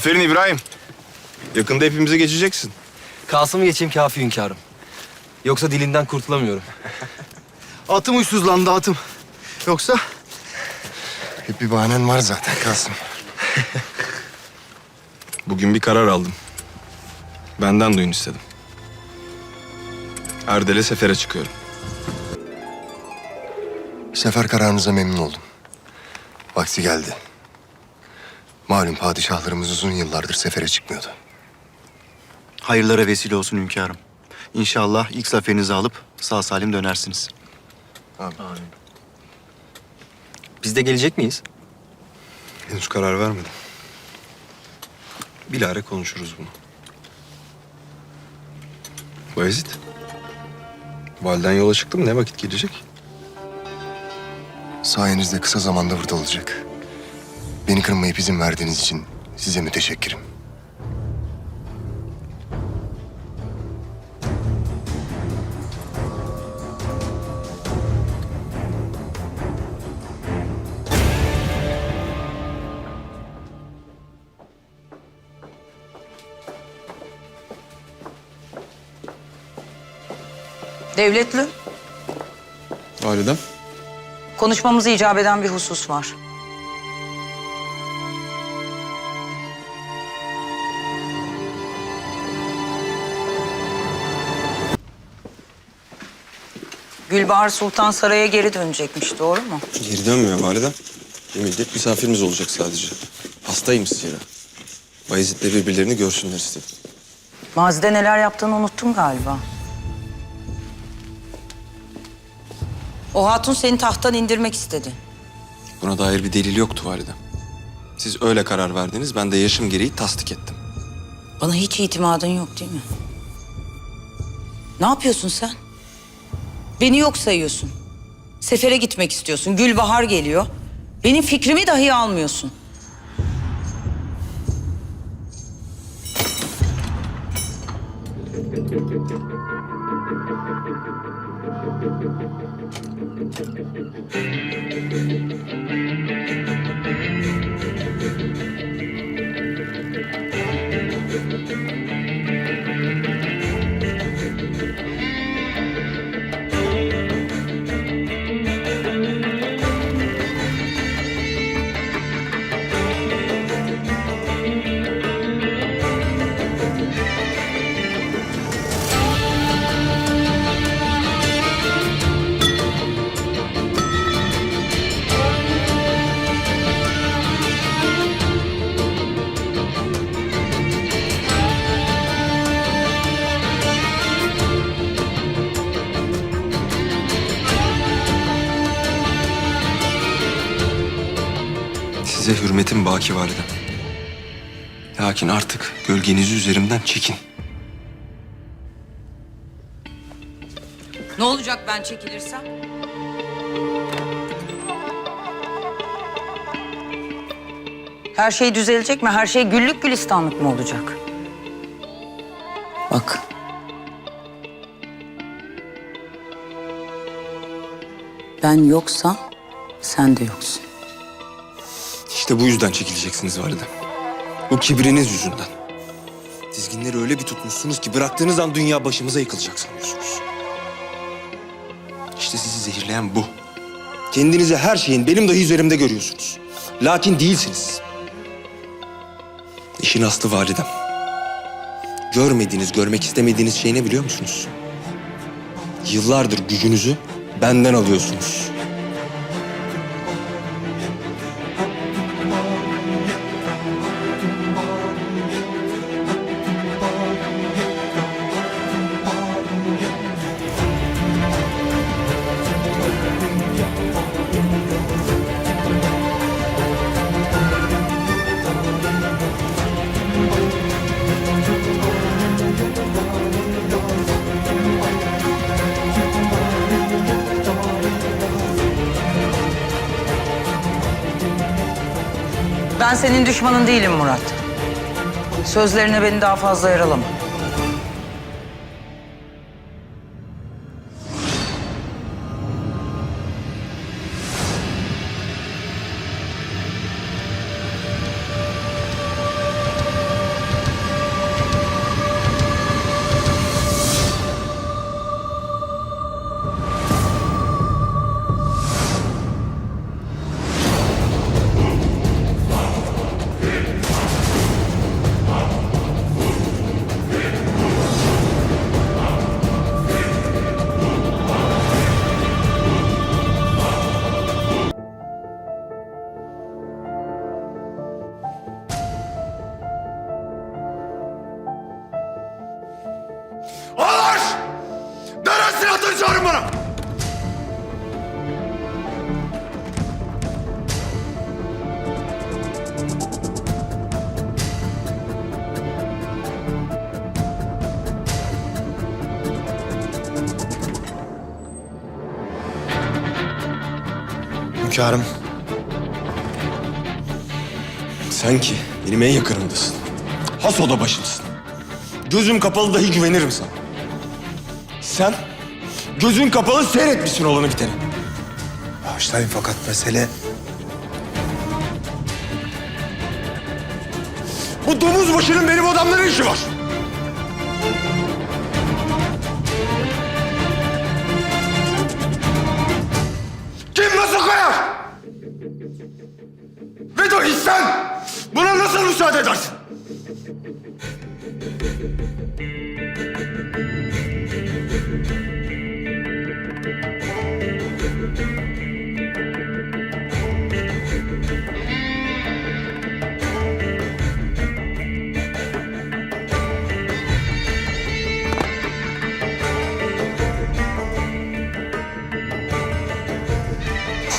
Aferin İbrahim. Yakında hepimize geçeceksin. Kasım'ı geçeyim kafi hünkârım. Yoksa dilinden kurtulamıyorum. Atım uysuzlandı atım. Yoksa Hep bir bahanen var zaten Kasım. Bugün bir karar aldım. Benden duyun istedim. Erdel'e sefere çıkıyorum. Sefer kararınıza memnun oldum. Vakti geldi. Malum padişahlarımız uzun yıllardır sefere çıkmıyordu. hayırlara vesile olsun hünkârım. İnşallah ilk zaferinizi alıp sağ salim dönersiniz. Biz de gelecek miyiz? Henüz karar vermedim. Bilare konuşuruz bunu. Bayezid. Validen yola çıktım ne vakit gelecek? Sayenizde kısa zamanda burada olacak. Beni kırmayıp izin verdiğiniz için size müteşekkirim. Devletli, Validem. konuşmamızı icap eden bir husus var. Gülbahar Sultan saraya geri dönecekmiş, doğru mu? Geri dönmüyor validem. Bir müddet misafirimiz olacak sadece. Hastaymış zira. Bayezid'le birbirlerini görsünler istedim. Mazide neler yaptığını unuttun galiba. O hatun seni tahttan indirmek istedi. Buna dair bir delil yoktu validem. Siz öyle karar verdiniz, ben de yaşım gereği tasdik ettim. Bana hiç itimadın yok değil mi? Ne yapıyorsun sen? Beni yok sayıyorsun. Sefere gitmek istiyorsun. Gülbahar geliyor. Benim fikrimi dahi almıyorsun. Hürmetim baki validem. Lakin artık gölgenizi üzerimden çekin. Ne olacak ben çekilirsem? Her şey düzelecek mi? Her şey güllük gülistanlık mı olacak? Bak. Ben yoksam sen de yoksun. İşte bu yüzden çekileceksiniz validem. Bu kibriniz yüzünden. Dizginleri öyle bir tutmuşsunuz ki bıraktığınız an dünya başımıza yıkılacak sanıyorsunuz. İşte sizi zehirleyen bu. Kendinizi her şeyin benim dahi üzerimde görüyorsunuz. Lakin değilsiniz. İşin aslı validem. Görmediğiniz, görmek istemediğiniz şey ne biliyor musunuz? Yıllardır gücünüzü benden alıyorsunuz. Ben senin düşmanın değilim Murat. Sözlerine beni daha fazla yaralama. Hünkârım. Sen ki benim en yakınımdasın. Has oda başımsın. Gözüm kapalı dahi güvenirim sana. Sen gözün kapalı seyretmişsin olanı biteni. Bağışlayın fakat mesele... Bu domuz başının benim odamda ne işi var? Kim nasıl koyar? Müsaade edersin?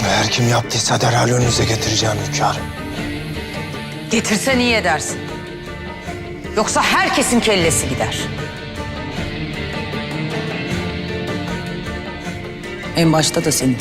Her kim yaptıysa derhal önünüze getireceğim hünkârım. Getirsen iyi edersin. Yoksa herkesin kellesi gider. En başta da senin.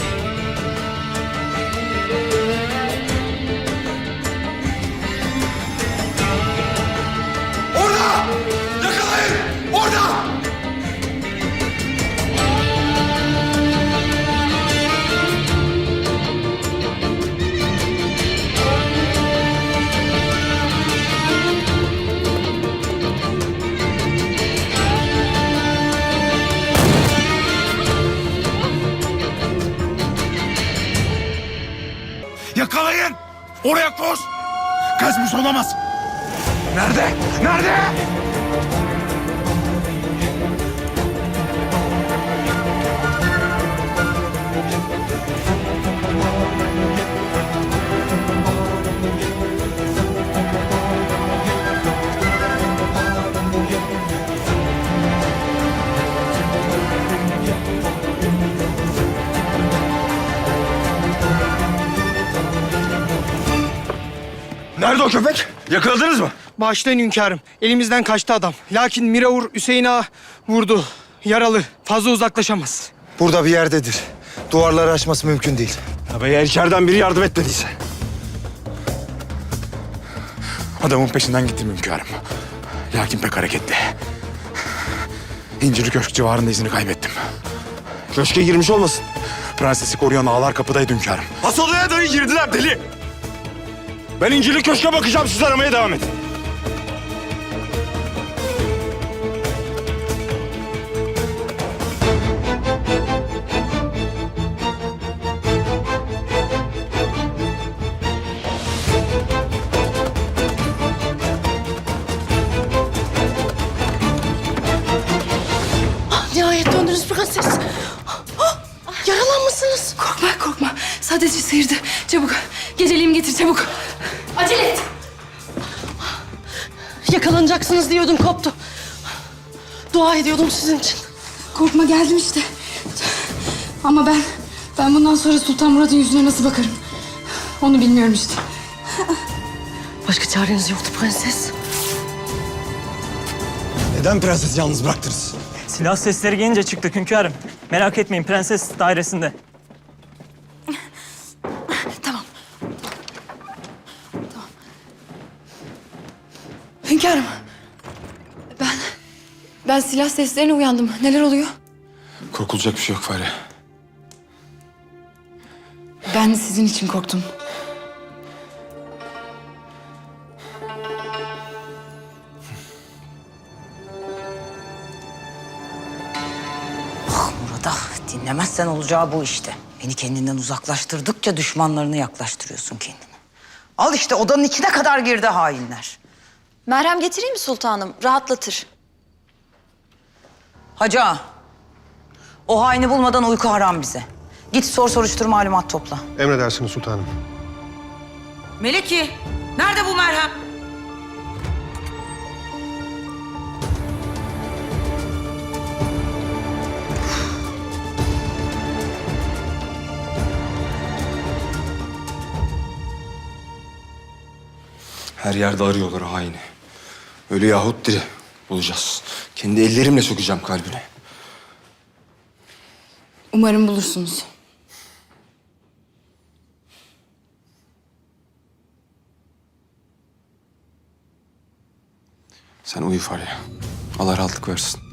Yakalayın! Oraya koş! Kaçmış olamaz. Nerede? Nerede? Nerede o köpek? Yakaladınız mı? Bağışlayın hünkârım. Elimizden kaçtı adam. Lakin Miravur Hüseyin Ağa vurdu. Yaralı. Fazla uzaklaşamaz. Burada bir yerdedir. Duvarları aşması mümkün değil. Ya eğer içeriden biri yardım etmediyse. Adamın peşinden gittim hünkârım. Lakin pek hareketli. İncirli Köşk civarında izini kaybettim. Köşke girmiş olmasın. Prensesi koruyan ağlar kapıdaydı hünkârım. Has odaya dahi girdiler deli. Ben İncirli Köşk'e bakacağım siz aramaya devam edin. Nihayet döndünüz prenses. Ah, Yaralanmışsınız. Korkma korkma. Sadece sıyırdı. Çabuk. Geceliğimi getir çabuk. Dua ediyordum sizin için. Korkma geldim işte. Ama ben ben bundan sonra Sultan Murat'ın yüzüne nasıl bakarım? Onu bilmiyorum işte. Başka çareniz yoktu prenses. Neden prensesi yalnız bıraktınız? Silah sesleri gelince çıktık hünkârım. Merak etmeyin prenses dairesinde. Ben silah seslerine uyandım. Neler oluyor? Korkulacak bir şey yok Fare. Ben sizin için korktum. Murat'a dinlemezsen olacağı bu işte. Beni kendinden uzaklaştırdıkça düşmanlarını yaklaştırıyorsun kendine. Al işte odanın içine kadar girdi hainler. Merhem getireyim mi sultanım? Rahatlatır. Hacı ağa. O haini bulmadan uyku haram bize. Git sor soruştur malumat topla. Emredersiniz sultanım. Meleki, nerede bu merhem? Her yerde arıyorlar haini. Ölü yahut diri bulacağız. Kendi ellerimle sökeceğim kalbine. Umarım bulursunuz. Sen uyu Farya. Allah rahatlık versin.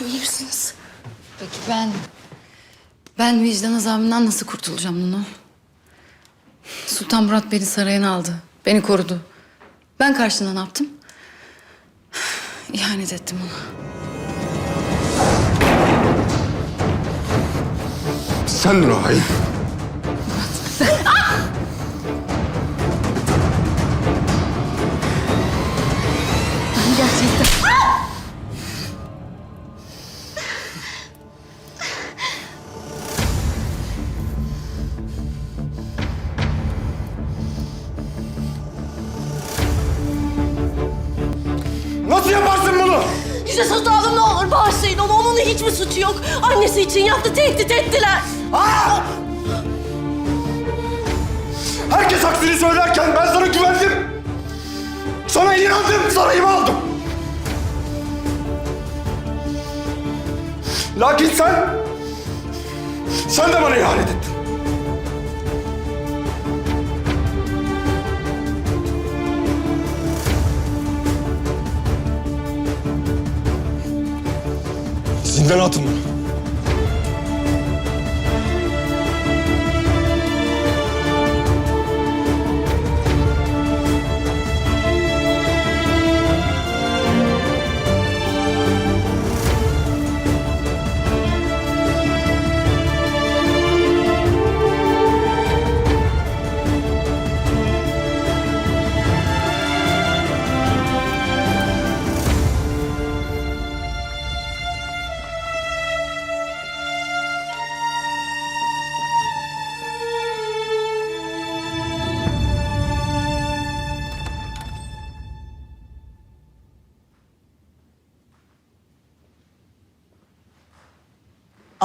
İyi misiniz? Peki ben... Ben vicdan azabından nasıl kurtulacağım Nunu? Sultan Murat beni sarayına aldı. Beni korudu. Ben karşılığında ne yaptım? İhanet ettim ona. Sendin o hain. Annesi için yaptı tehdit ettiler. Herkes aksini söylerken ben sana güvendim. Sana inandım, sarayımı aldım. Lakin sen... Sen de bana ihanet ettin. Zindana atın bunu.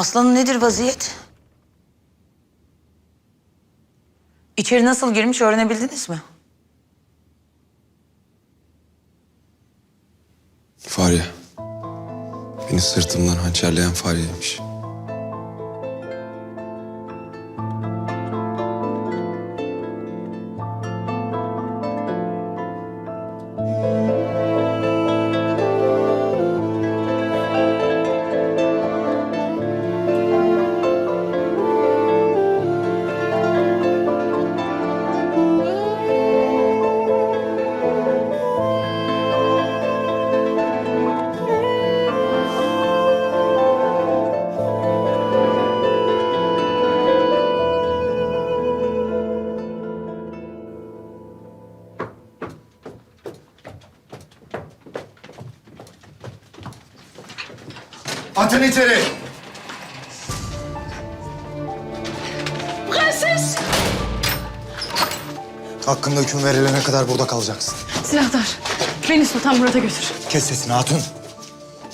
Aslanın nedir vaziyet? İçeri nasıl girmiş öğrenebildiniz mi? Farya. Beni sırtımdan hançerleyen Farya'ymış. Atın içeri. Prenses! Hakkında hüküm verilene kadar burada kalacaksın. Silahtar. Beni Sultan Murat'a götür. Kes sesini hatun.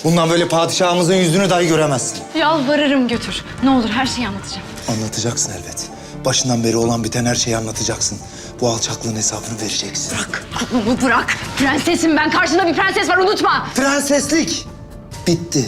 Bundan böyle padişahımızın yüzünü dahi göremezsin. Yalvarırım götür. Ne olur her şeyi anlatacağım. Anlatacaksın elbet. Başından beri olan biten her şeyi anlatacaksın. Bu alçaklığın hesabını vereceksin. Kolumu bırak. Prensesim ben. Karşında bir prenses var unutma. Prenseslik bitti.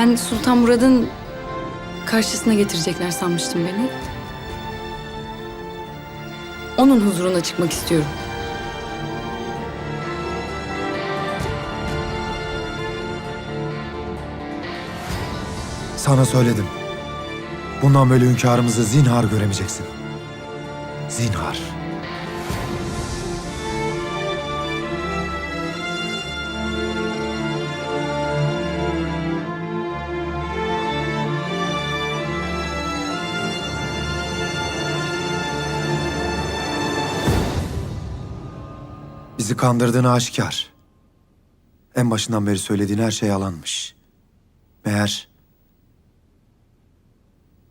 Ben Sultan Murad'ın karşısına getirecekler sanmıştım beni. Onun huzuruna çıkmak istiyorum. Sana söyledim. Bundan böyle hünkârımızı zinhar göremeyeceksin. Zinhar. Bizi kandırdığın aşikar. En başından beri söylediğin her şey yalanmış. Meğer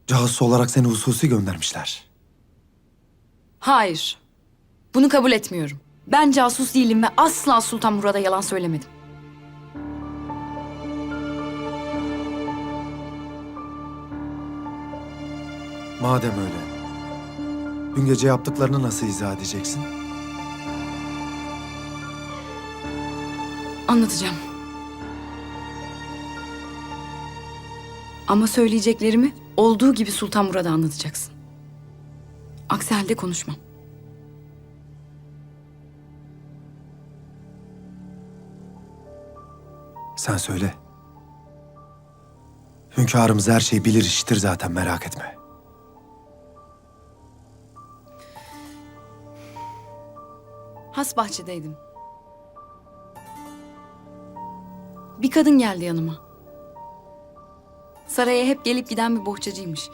casus olarak seni hususi göndermişler. Hayır. Bunu kabul etmiyorum. Ben casus değilim ve asla Sultan Murad'a yalan söylemedim. Madem öyle, dün gece yaptıklarını nasıl izah edeceksin? Anlatacağım. Ama söyleyeceklerimi olduğu gibi Sultan Murad'a anlatacaksın. Aksi halde konuşmam. Sen söyle. Hünkârımız her şeyi bilir işitir zaten merak etme. Has bahçedeydim. Bir kadın geldi yanıma. Saraya hep gelip giden bir bohçacıymış.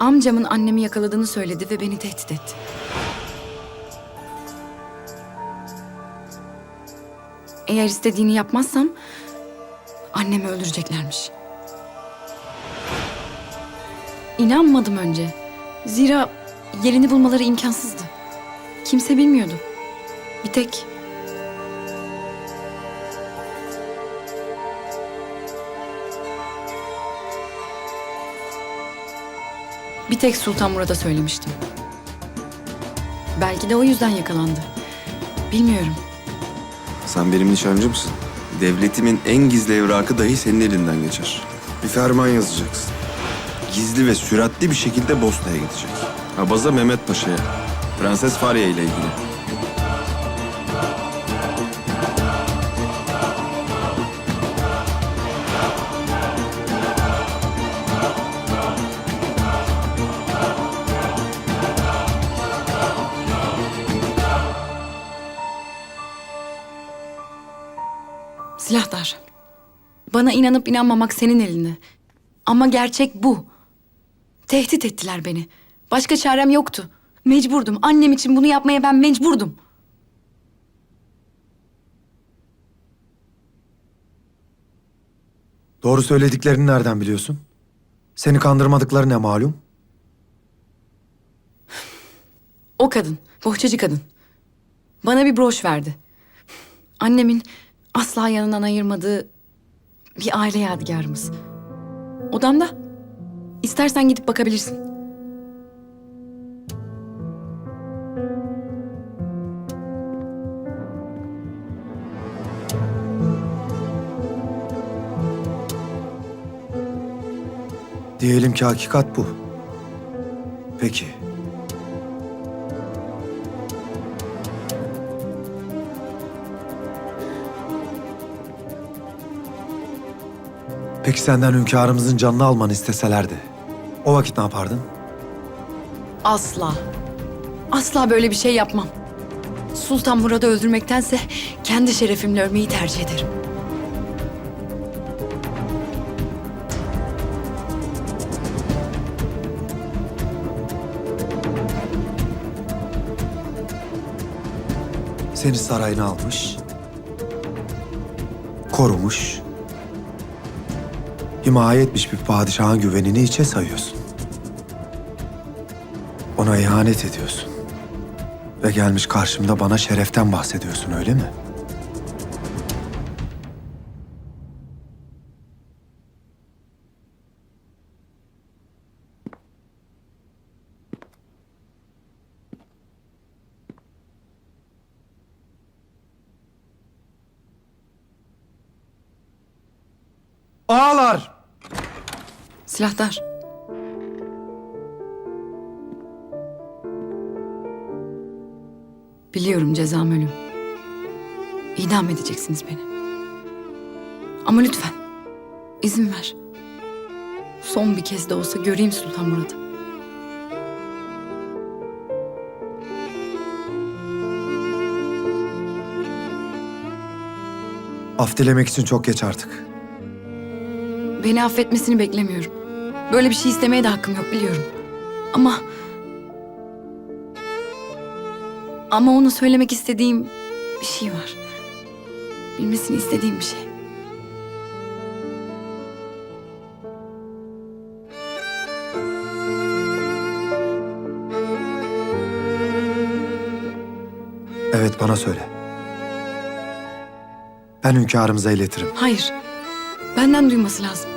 Amcamın annemi yakaladığını söyledi ve beni tehdit etti. Eğer istediğini yapmazsam annemi öldüreceklermiş. İnanmadım önce. Zira yerini bulmaları imkansızdı. Kimse bilmiyordu. Bir tek Bir tek Sultan Murad'a söylemiştim. Belki de o yüzden yakalandı. Bilmiyorum. Sen benim nişancımsın. Devletimin en gizli evrakı dahi senin elinden geçer. Bir ferman yazacaksın. Gizli ve süratli bir şekilde Bosna'ya gidecek. Abaza Mehmet Paşa'ya. Prenses Farya ile ilgili. Bana inanıp inanmamak senin elinde. Ama gerçek bu. Tehdit ettiler beni. Başka çarem yoktu. Mecburdum. Annem için bunu yapmaya ben mecburdum. Doğru söylediklerini nereden biliyorsun? Seni kandırmadıkları ne malum? O kadın, bohçacı kadın. Bana bir broş verdi. Annemin asla yanından ayırmadığı bir aile yadigarımız. Odamda. İstersen gidip bakabilirsin. Diyelim ki hakikat bu. Peki. Peki senden hünkârımızın canını almanı isteselerdi. O vakit ne yapardın? Asla. Asla böyle bir şey yapmam. Sultan Murad'ı öldürmektense kendi şerefimle ölmeyi tercih ederim. Seni sarayına almış. Korumuş. Himaye etmiş bir padişahın güvenini içe sayıyorsun. Ona ihanet ediyorsun. Ve gelmiş karşımda bana şereften bahsediyorsun öyle mi? Ağlar! Silahlar. Biliyorum cezam ölüm. İdam edeceksiniz beni. Ama lütfen izin ver. Son bir kez de olsa göreyim Sultan Murat'ı. Af dilemek için çok geç artık. Beni affetmesini beklemiyorum. Böyle bir şey istemeye de hakkım yok biliyorum. Ama... Ama ona söylemek istediğim bir şey var. Bilmesini istediğim bir şey. Evet bana söyle. Ben hünkârımıza iletirim. Hayır. Benden duyması lazım.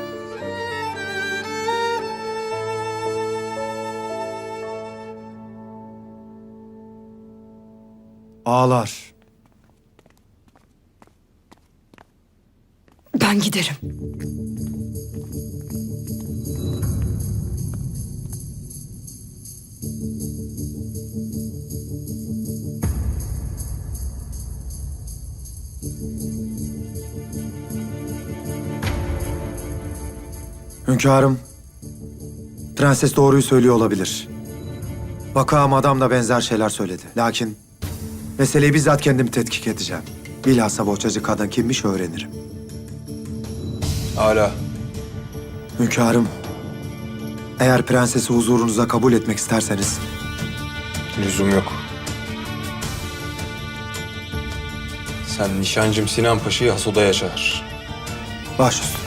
Ağlar. Ben giderim. Hünkârım, prenses doğruyu söylüyor olabilir. Vakam adam da benzer şeyler söyledi. Lakin meseleyi bizzat kendim tetkik edeceğim. Bilhassa bohçacı kadın kimmiş öğrenirim. Hala. Hünkârım, eğer prensesi huzurunuza kabul etmek isterseniz Lüzum yok. Sen nişancım Sinan Paşa'yı has odaya çağır. baş üstüne.